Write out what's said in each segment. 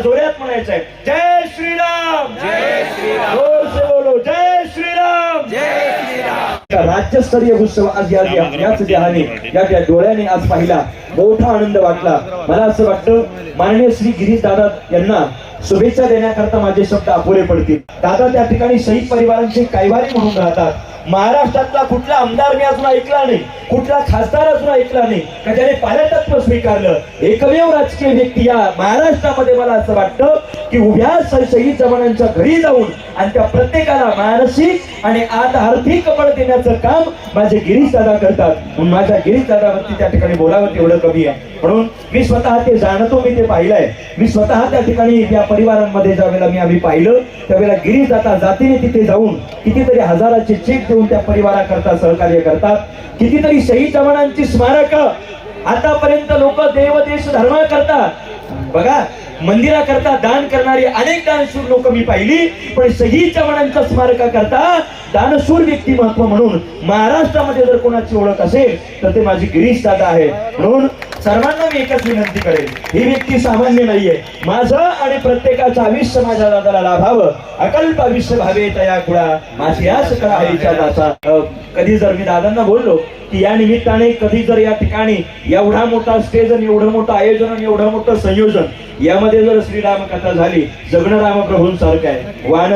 जोऱ्यात म्हणायचं आहे. जय श्रीराम. जय श्रीराम. जोर से बोलो. जय श्रीराम. जय श्रीराम. राज्यस्तरीय उत्सव आज या या- याच देहाने या त्या डोळ्याने आज पाहिला. मोठा आनंद वाटला. मला असं वाटतं माननीय श्री गिरीश दादा यांना शुभेच्छा देण्याकरता माझे शब्द अपुरे पडतील. दादा त्या ठिकाणी शहीद परिवारांचे कैवारी म्हणून राहतात. महाराष्ट्रातला कुठला आमदार मी अजून ऐकला नाही कुठला खासदार अजून ऐकला नाही का त्याने पालकत्व स्वीकारलं? एकमेव राजकीय व्यक्ती या महाराष्ट्रामध्ये मला असं वाटतं की उभ्या शहीद जवानांच्या घरी जाऊन आणि त्या प्रत्येकाला मानसिक आणि आता आर्थिक बळ देण्याचं काम माझे गिरीश दादा करतात. म्हणून माझ्या गिरीश दादावरती त्या ठिकाणी बोलावं तेवढं कमी आहे. म्हणून मी स्वतः ते जाणतो मी ते पाहिलंय. मी स्वतः त्या ठिकाणी त्या परिवारांमध्ये ज्यावेळेला मी आम्ही पाहिलं त्यावेळेला गिरीश दादा जातीने तिथे जाऊन कितीतरी हजाराचे चेक देऊन त्या परिवाराकरता सहकार्य करतात. कितीतरी शहीद जवानांची स्मारक आतापर्यंत लोक देव देश धर्म करतात. बघा मंदिरा करता दान करणारी अनेक दानशूर लोक मी पाहिली पण शहीद जवानांच्या स्मारका करता दानशूर व्यक्तिमत्व म्हणून महाराष्ट्रामध्ये जर कोणाची ओळख असेल तर ते माझी गिरीश दादा आहे म्हणून सर्वांना मी एकच विनंती करेन ही व्यक्ती सामान्य नाहीये. माझं आणि प्रत्येकाचं आयुष्य माझ्या दादाला लाभावं. अकल्प आयुष्य भावे तया कुळा. माझी आस करा हरीच्या दासा. कधी जर मी दादांना बोललो की या निमित्ताने कधी जर या ठिकाणी एवढा मोठा स्टेज आणि एवढं मोठं आयोजन आणि एवढं मोठं संयोजन यामध्ये जर श्रीराम कथा झाली जगण रामप्रभूंसारखं आहे. वाण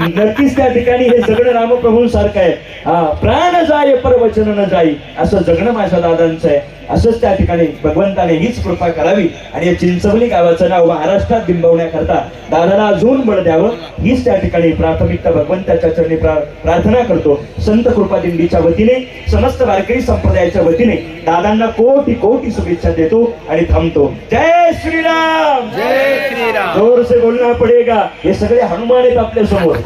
नक्कीच त्या ठिकाणी हे जगण रामप्रभूंसारखं आहे. हा प्राण जाय परवचन न जाई. असं जगणं माझ्या दादांचं आहे. असंच त्या ठिकाणी भगवंताने हीच कृपा करावी आणि या चिंचवली गावाचं नाव महाराष्ट्रात बिंबवण्याकरता दादाला अजून बळ द्यावं हीच त्या ठिकाणी प्राथमिकता भगवंताच्या चरणी प्रार्थना करतो. संत कृपा दिंडीच्या वतीने समस्त वारकरी संप्रदायाच्या वतीने दादांना कोटी कोटी शुभेच्छा देतो आणि थांबतो. जय श्रीराम! जय श्रीराम. जोर से बोलना पडेगा. हे सगळे हनुमान आहेत आपल्यासमोर.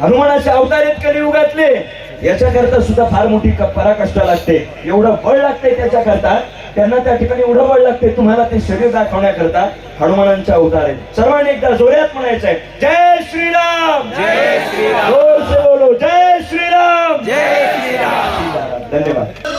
हनुमानाचे अवतार आहेत कलियुगातले याच्याकरता सुद्धा फार मोठी पराकष्ट लागते. एवढं बळ लागतंय त्याच्याकरता. त्यांना त्या ठिकाणी एवढं बळ लागते तुम्हाला ते शरीर दाखवण्याकरता हनुमानांचे अवतार आहेत. सर्वांनी एकदा जोऱ्यात म्हणायचं आहे. जय श्रीराम! जय श्रीराम. जोर से बोलो. जय श्रीराम! जय श्रीराम. धन्यवाद.